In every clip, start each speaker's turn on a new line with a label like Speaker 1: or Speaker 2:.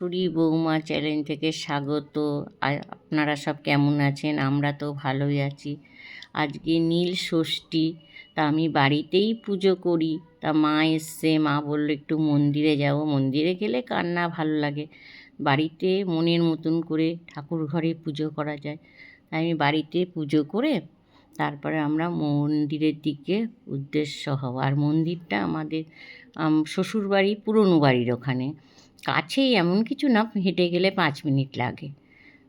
Speaker 1: টুরি বৌমা চ্যানেল থেকে স্বাগত। আপনারা সব কেমন আছেন? আমরা তো ভালোই আছি। আজকে নীল ষষ্ঠী, তা আমি বাড়িতেই পুজো করি। তা মা এসছে, মা বলল, একটু মন্দিরে যাব মন্দিরে গেলে কার না ভালো লাগে। বাড়িতে মনের মতন করে ঠাকুর ঘরে পুজো করা যায়। তাই আমি বাড়িতে পুজো করে তারপরে আমরা মন্দিরের দিকে উদ্দেশ্য হব। আর মন্দিরটা আমাদের শ্বশুরবাড়ি, পুরনো বাড়ির ওখানে। কাছেই এমন কিছু না, হেঁটে গেলে পাঁচ মিনিট লাগে।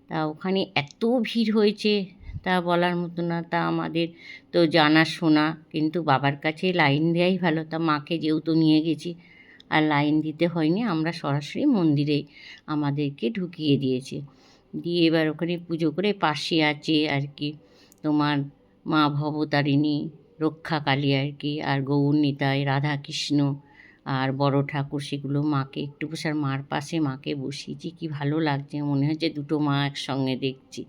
Speaker 1: তা ওখানে এত ভিড় হয়েছে, তা বলার মতো না, তা আমাদের তো জানাশোনা কিন্তু বাবার কাছে লাইন দেওয়াই ভালো, তা মাকে যেহেতু নিয়ে গেছি, আর লাইন দিতে হয়নি, আমরা সরাসরি মন্দিরে আমাদেরকে ঢুকিয়ে দিয়েছে। দিয়ে এবার ওখানে পুজো করে পাশে আছে আর কি, তোমার মা ভবতারিণী, রক্ষাকালী আর কি, আর গৌরনিতাই রাধাকৃষ্ণ আর বড় ঠাকুর সেগুলো মাকে একটু বসার মার পাশে মাকে বসিয়েছি, কি ভালো লাগছে। মনে হচ্ছে দুটো মা একসঙ্গে দেখছি।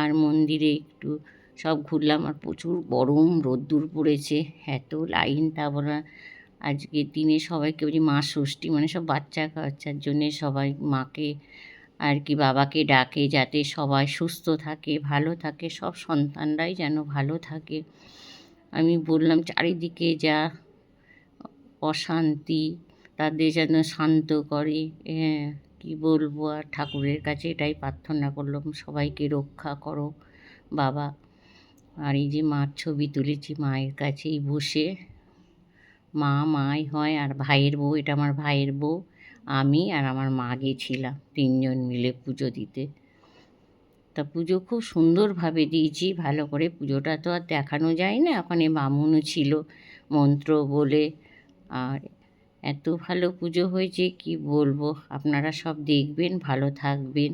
Speaker 1: আর মন্দিরে একটু সব ঘুরলাম, আর প্রচুর গরম, রোদ্দুর পড়েছে, এত লাইন, তারপরে আজকের দিনে সবাইকে বলি মা ষষ্ঠী মানে সব বাচ্চা কাচ্চার জন্যে সবাই মাকে আর কি বাবাকে ডাকে, যাতে সবাই সুস্থ থাকে, ভালো থাকে, সব সন্তানরাই যেন ভালো থাকে। আমি বললাম, চারিদিকে যা অশান্তি, তাদের যেন শান্ত করে। হ্যাঁ কী বলব আর ঠাকুরের কাছে এটাই প্রার্থনা করলাম, সবাইকে রক্ষা করো বাবা। আর এই যে মার ছবি তুলেছি মায়ের কাছেই বসে, মা মাই হয় আর ভাইয়ের বউ, এটা আমার ভাইয়ের বউ, আমি আর আমার মা গেছিলাম তিনজন মিলে পুজো দিতে। তা পুজো খুব সুন্দরভাবে দিয়েছি, ভালো করে পুজোটা তো আর দেখানো যায় না, ওখানে বামুনও ছিল মন্ত্র বলে। আর এত ভালো পুজো হয়েছে কি বলব? আপনারা সব দেখবেন ভালো থাকবেন।